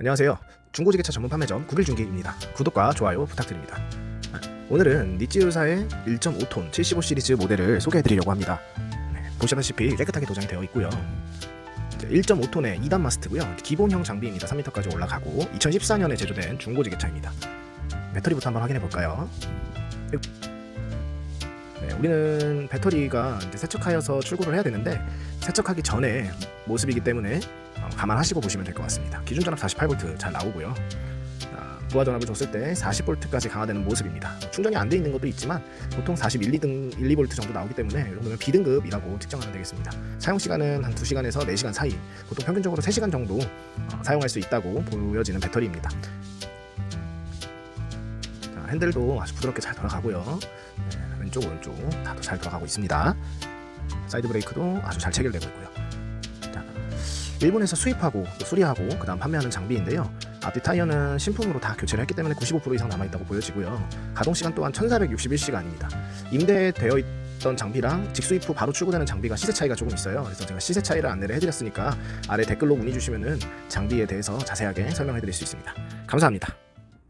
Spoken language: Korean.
안녕하세요. 중고지게차 전문 판매점 구길중기입니다. 구독과 좋아요 부탁드립니다. 아, 오늘은 니찌유사의 1.5톤 75 시리즈 모델을 소개해드리려고 합니다. 네, 보시다시피 깨끗하게 도장이 되어 있고요. 1.5톤의 2단 마스트고요. 기본형 장비입니다. 3m까지 올라가고 2014년에 제조된 중고지게차입니다. 배터리부터 한번 확인해 볼까요? 네, 우리는 배터리가 세척하여서 출고를 해야 되는데 세척하기 전에 모습이기 때문에 어, 감안하시고 보시면 될 것 같습니다. 기준 전압 48V 잘 나오고요. 아, 부하 전압을 줬을 때 40V까지 강화되는 모습입니다. 충전이 안 돼 있는 것도 있지만 보통 41, 2등 1, 2V 정도 나오기 때문에 이 정도면 B등급이라고 측정하면 되겠습니다. 사용 시간은 한 2시간에서 4시간 사이, 보통 평균적으로 3시간 정도 어, 사용할 수 있다고 보여지는 배터리입니다. 자, 핸들도 아주 부드럽게 잘 돌아가고요. 네, 왼쪽 오른쪽 다도 잘 돌아가고 있습니다. 사이드 브레이크도 아주 잘 체결되고 있고요. 자, 일본에서 수입하고 또 수리하고 그다음 판매하는 장비인데요. 앞뒤 타이어는 신품으로 다 교체를 했기 때문에 95% 이상 남아 있다고 보여지고요. 가동 시간 또한 1461시간입니다. 임대되어 있던 장비랑 직수입 후 바로 출고되는 장비가 시세 차이가 조금 있어요. 그래서 제가 시세 차이를 안내를 해드렸으니까 아래 댓글로 문의 주시면은 장비에 대해서 자세하게 설명해드릴 수 있습니다. 감사합니다.